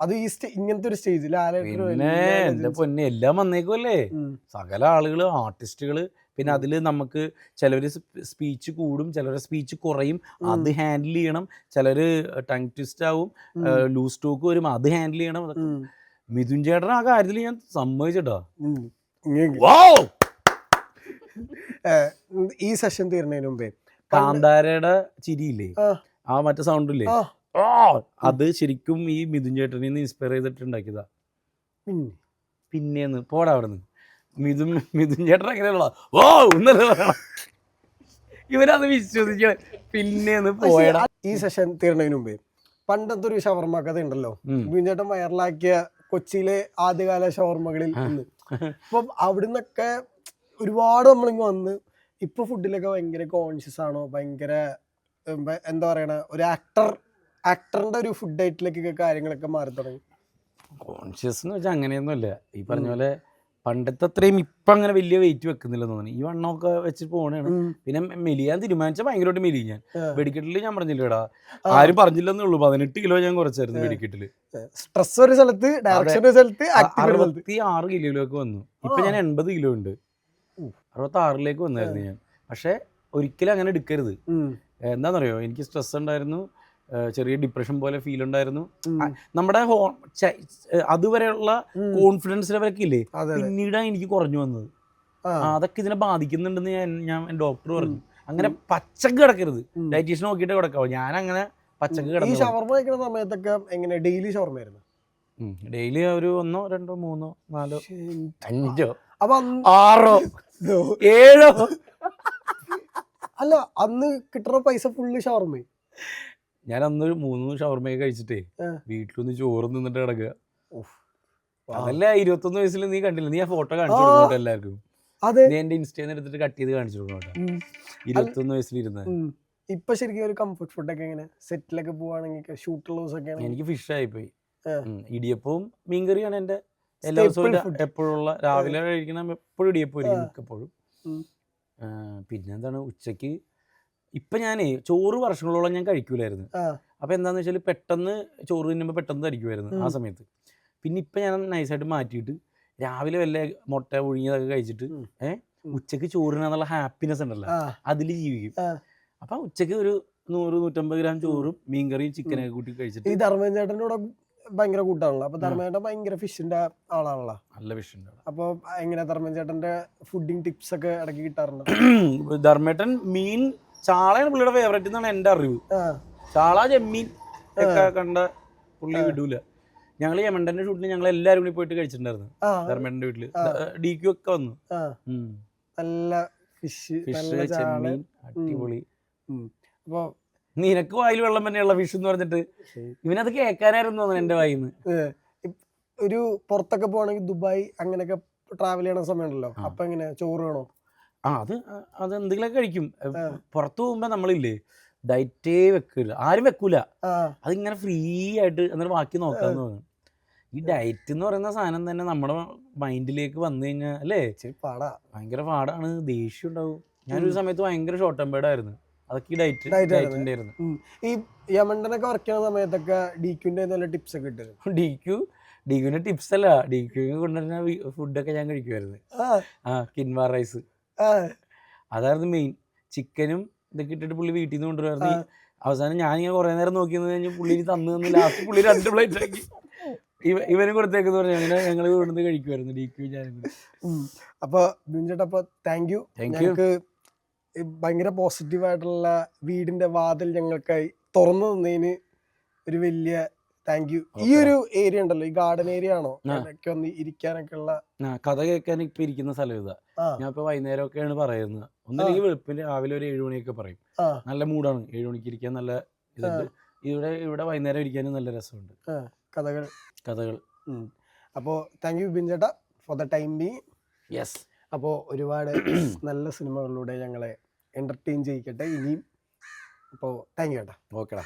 അതെ ഈ ഇങ്ങനത്തെ ഒരു സ്റ്റേജിൽ
പിന്നെ എന്റെ പൊന്നെ എല്ലാം വന്നേക്കുമല്ലേ സകല ആളുകൾ ആർട്ടിസ്റ്റുകൾ പിന്നെ അതിൽ നമുക്ക് ചിലർ സ്പീച്ച് കൂടും ചിലരുടെ സ്പീച്ച് കുറയും. അത് ഹാൻഡിൽ ചെയ്യണം. ചിലർ ടങ് ട്വിസ്റ്റ് ആവും ലൂസ് ടോക്ക് വരും. അത് ഹാൻഡിൽ ചെയ്യണം. മിഥുൻ ചേട്ടൻ ആ കാര്യത്തിൽ ഞാൻ സമ്മതിച്ചിട്ടോ.
ഈ സെഷൻ തീർന്നതിന് മുമ്പേ
കാന്താരയുടെ ചിരിയില്ലേ?
ആ.
മറ്റേ സൗണ്ട് ഇല്ലേ അത് ശരിക്കും ഈ മിഥുൻ ചേട്ടനിൽ നിന്ന് ഇൻസ്പയർ ചെയ്തിട്ട് ഉണ്ടാക്കിയതാ
പിന്നെ?
പിന്നെന്ന്. പോടാ അവിടെ നിന്ന് മിഥുൻ മിഥുൻ ചേട്ടൻ അങ്ങനെയുള്ള ഓ ഒന്നല്ല ഇവരത് വിശ്വസിക്ക പിന്നെന്ന് പോയടാ.
ഈ സെഷൻ തീർന്നതിന് മുമ്പേ പണ്ടത്തെ ഒരു ഷവർമ്മ കഥ ഉണ്ടല്ലോ. മിഥുൻചേട്ടൻ വൈറലാക്കിയ കൊച്ചിയിലെ ആദ്യകാല ഷവർമ്മകളിൽ ഒന്ന്. അപ്പം അവിടുന്നൊക്കെ ഒരുപാട് നമ്മളിങ്ങ് വന്ന് ഇപ്പൊ ഫുഡിലൊക്കെ ഭയങ്കര കോൺഷ്യസ് ആണോ? ഭയങ്കര എന്താ പറയണ? ഒരു ആക്ടർ ആക്ടറിന്റെ ഒരു ഫുഡ് ഡയറ്റിലേക്കൊക്കെ കാര്യങ്ങളൊക്കെ മാറി തുടങ്ങി.
കോൺഷ്യസ് എന്ന് വെച്ചാൽ അങ്ങനെയൊന്നുമില്ല. ഈ പറഞ്ഞ പോലെ പണ്ടത്തെ അത്രയും ഇപ്പം അങ്ങനെ വലിയ വെയിറ്റ് വെക്കുന്നില്ലെന്ന് തോന്നുന്നു. ഈ വണ്ണമൊക്കെ വെച്ച് പോകണേണ് പിന്നെ മെലിയാൻ തീരുമാനിച്ച ഭയങ്കരമായിട്ട് മെലിയും ഞാൻ. വെടിക്കെട്ടിൽ ഞാൻ പറഞ്ഞില്ലടാ. ആരും പറഞ്ഞില്ലെന്നേ ഉള്ളൂ. പതിനെട്ട് കിലോ ഞാൻ കുറച്ചായിരുന്നു വെടിക്കെട്ടിൽ.
സ്ട്രെസ് ഒരു സ്ഥലത്ത് ഡയറക്ഷൻ ഒരു സ്ഥലത്ത്
അറുപത്തി ആറ് കിലോയിലേക്ക് വന്നു. ഇപ്പൊ ഞാൻ എൺപത് കിലോ ഉണ്ട്. അറുപത്തി ആറിലേക്ക് വന്നായിരുന്നു ഞാൻ. പക്ഷെ ഒരിക്കലും അങ്ങനെ എടുക്കരുത്.
എന്താന്നറിയോ?
എന്താണെന്നറിയോ എനിക്ക് സ്ട്രെസ് ഉണ്ടായിരുന്നു. ചെറിയ ഡിപ്രഷൻ പോലെ ഫീൽ ഉണ്ടായിരുന്നു. നമ്മുടെ അതുവരെയുള്ള. കോൺഫിഡൻസ് ലെവലൊക്കെ ഇല്ലേ. പിന്നീടാണ് എനിക്ക് കുറഞ്ഞു വന്നത്. അതൊക്കെ ഇതിനെ ബാധിക്കുന്നുണ്ടെന്ന് ഞാൻ ഞാൻ ഡോക്ടർ പറഞ്ഞു. അങ്ങനെ പച്ചക്ക് കിടക്കരുത്.
ഡയറ്റീഷൻ
ഡയറ്റീഷ്യൻ നോക്കിയിട്ട് കിടക്കാവൂ. ഞാൻ അങ്ങനെ പച്ചക്ക്
ഈ ഷവർമ കഴിക്കുന്ന സമയത്തൊക്കെ എങ്ങനെ ഡെയിലി ഷവർമ്മ ആയിരുന്നു
ഡെയിലി ഒരു ഒന്നോ രണ്ടോ മൂന്നോ നാലോ അഞ്ചോ
അപ്പൊ
ആറോ ഏഴോ
അല്ല അന്ന് കിട്ടുന്ന പൈസ ഫുള്ള് ഷവർമ്മ
ഞാൻ അന്ന് മൂന്ന് ഷവർമയൊക്കെ കഴിച്ചിട്ടേ. വീട്ടിലൊന്ന് ചോറ് നിന്നിട്ട് കിടക്കുക. അതല്ല ഇരുപത്തൊന്ന് വയസ്സിൽ നീ കണ്ടില്ല? നീ ആ ഫോട്ടോ കാണിച്ചു
ആ.
എല്ലാവർക്കും? നീ എന്റെ ഇൻസ്റ്റയിൽ നിന്ന് എടുത്തിട്ട് കട്ട് ചെയ്ത് കാണിച്ചു കൊടുക്കണോട്ടോ
ഉം.
ഇരുപത്തൊന്ന് വയസ്സിലിരുന്ന്.
ഇപ്പൊ ശരിക്കും ഒരു കംഫർട്ട് ഫുഡ് ഒക്കെ എങ്ങനെ? സെറ്റിലൊക്കെ പോവാണെങ്കിൽ ഷൂട്ടുള്ള ദിവസമൊക്കെ
എനിക്ക് ഫിഷ് ആയിപ്പോയി. പോയി. ഇടിയപ്പവും മീൻകറിയാണ് എന്റെ എല്ലാ ദിവസവും എപ്പോഴുള്ള രാവിലെ കഴിക്കണം എപ്പോഴും ഇടിയപ്പം
ഉം.
പിന്നെന്താണ് ഉച്ചയ്ക്ക് ഇപ്പം ഞാൻ ചോറ് വർഷങ്ങളോളം ഞാൻ കഴിക്കൂലായിരുന്നു.
അപ്പൊ
അപ്പോൾ എന്താണെന്ന് വെച്ചാൽ പെട്ടെന്ന് ചോറ് തിന്നുമ്പോൾ പെട്ടെന്ന് തടിക്കുമായിരുന്നു ആ സമയത്ത്. പിന്നെ ഇപ്പം ഞാൻ നൈസായിട്ട് മാറ്റിയിട്ട് രാവിലെ വല്ല മുട്ട ഒഴിഞ്ഞതൊക്കെ കഴിച്ചിട്ട്
ഏഹ്
ഉച്ചയ്ക്ക് ചോറിനാന്നുള്ള ഹാപ്പിനെസ് ഉണ്ടല്ലോ അതിൽ ജീവിക്കും. അപ്പൊ ഉച്ചയ്ക്ക് ഒരു നൂറ് നൂറ്റമ്പത് ഗ്രാം ചോറും മീൻകറിയും ചിക്കനൊക്കെ കൂട്ടി കഴിച്ചിട്ട്
ഈ ഭയങ്കര കൂട്ടാണല്ലോ. അപ്പൊ. ധർമ്മേട്ടൻ ഭയങ്കര ഫിഷിന്റെ ആളാണല്ലോ.
നല്ല ഫിഷിന്റെ
അപ്പൊ എങ്ങനെ ധർമ്മചേട്ടന്റെ ഫുഡിങ് ടിപ്സ് ഒക്കെ ഇടയ്ക്ക് കിട്ടാറുണ്ട്?
ധർമ്മേട്ടൻ മീൻ ചാളയാണ് പുള്ളിയുടെ ഫേവറേറ്റ് എന്നാണ് എന്റെ അറിവ്. ചാള ചെമ്മീൻ ഒക്കെ കണ്ട പുള്ളി വിടൂല. ഞങ്ങൾ യമണ്ടന്റെ ഷൂട്ടിന് ഞങ്ങൾ എല്ലാവരും കൂടി പോയിട്ട് കഴിച്ചിട്ടുണ്ടായിരുന്നു. ധർമ്മേട്ടന്റെ
വീട്ടിൽ.
ഡി ക്യു ഒക്കെ വന്നു.
നല്ല ഫിഷ് നല്ല
ഫിഷ് ചെമ്മീൻ അടിപൊളി.
അപ്പൊ
നിനക്ക് വായിൽ വെള്ളം തന്നെയുള്ള ഫിഷ് എന്ന് പറഞ്ഞിട്ട്? ഇവനത് കേൾക്കാനായിരുന്നു തോന്നുന്നു എന്റെ വായിൽ നിന്ന്.
ഏ, ഇപ്- ഒരു പുറത്തൊക്കെ പോവാണെങ്കിൽ ദുബായ് അങ്ങനെയൊക്കെ ട്രാവൽ ചെയ്യണ സമയമുണ്ടല്ലോ. അപ്പൊ എങ്ങനെ ചോറ് വേണോ?
ആ അത് അത് എന്തെങ്കിലുമൊക്കെ കഴിക്കും. പുറത്തു പോകുമ്പോൾ നമ്മളില്ലേ ഡയറ്റേ വെക്കില്ല ആരും വെക്കൂല. അതിങ്ങനെ ഫ്രീ ആയിട്ട് എന്നിട്ട് ബാക്കി നോക്കാന്ന് തോന്നും ഈ ഡയറ്റ് എന്ന് പറയുന്ന സാധനം തന്നെ നമ്മുടെ മൈൻഡിലേക്ക് വന്നു കഴിഞ്ഞാൽ അല്ലേ? ഭയങ്കര പാടാണ്. ദേഷ്യം ഉണ്ടാവും. ഞാനൊരു. സമയത്ത് ഭയങ്കര ഷോർട്ട് ടെമ്പേർഡായിരുന്നു അതൊക്കെ ഈ ഡയറ്റ്
ഡയറ്റിന്റെ ആയിരുന്നു.
ആയിരുന്നു
ഈ യമണ്ടനൊക്കെ വർക്ക് ചെയ്യുന്ന സമയത്തൊക്കെ ഡി ക്യൂന്റെ നല്ല ടിപ്സ് ഒക്കെ കിട്ടും
ഡി ക്യു ഡി ക്യുവിന്റെ ടിപ്സ് അല്ല. ഡി ക്യു കൊണ്ടുവരുന്ന ഫുഡൊക്കെ ഞാൻ കഴിക്കുമായിരുന്നു.
ആ.
കിൻവാ കിൻവാർ റൈസ് അതായിരുന്നു മെയിൻ ചിക്കനും ഇതൊക്കെ ഇട്ടിട്ട് പുള്ളി വീട്ടിൽ നിന്ന് കൊണ്ടുവരുമായിരുന്നു അവസാനം ഞാൻ ഇങ്ങനെ കുറേ നേരം നോക്കിയെന്ന് കഴിഞ്ഞാൽ പുള്ളി തന്നു തന്നു ലാസ്റ്റ് പുള്ളി രണ്ട് പ്ലേറ്റ് ആക്കി. ഇവ ഇവന് കൊടുത്തേക്കെന്ന് പറഞ്ഞു അങ്ങനെ ഞങ്ങൾ ഇവിടുന്ന് കഴിക്കുമായിരുന്നു ഡി ക്യൂ ഞാനും കൂടി.
ഉം. അപ്പൊ ബിഞ്ചേട്ടാ അപ്പൊ താങ്ക് യു. ഞങ്ങൾക്ക് ഭയങ്കര പോസിറ്റീവ് ആയിട്ടുള്ള വീടിന്റെ വാതിൽ ഞങ്ങൾക്കായി തുറന്നു തന്നതിന് ഒരു വലിയ താങ്ക് യു ഈ ഒരു ഏരിയ ഉണ്ടല്ലോ ഈ ഗാർഡൻ ഏരിയ ആണോ? ഇരിക്കാനൊക്കെ ഉള്ള
കഥ കേൾക്കാൻ ഇപ്പൊ ഇരിക്കുന്ന സ്ഥലം ഇതാ. ഞാൻ വൈകുന്നേരം വൈകുന്നേരമൊക്കെയാണ് പറയുന്നത്. ഒന്നല്ലെങ്കിൽ വെളുപ്പിന് രാവിലെ ഒരു ഏഴു മണിയൊക്കെ പറയും. നല്ല മൂഡാണ്. ഏഴു മണിക്ക് ഇരിക്കാൻ നല്ല ഇതുണ്ട്. ഇവിടെ ഇവിടെ വൈകുന്നേരം ഇരിക്കാനും നല്ല രസമുണ്ട്.
കഥകൾ.
കഥകൾ.
അപ്പോൾ താങ്ക് യു ബിൻചേട്ട ഫോർ ദ ടൈം ബി
യെസ്
അപ്പോൾ ഒരുപാട് നല്ല സിനിമകളിലൂടെ ഞങ്ങളെ എന്റർടൈൻ ചെയ്യിക്കട്ടെ ഇനിയും. അപ്പോൾ താങ്ക് യു ചേട്ടാ.
ഓക്കെടാ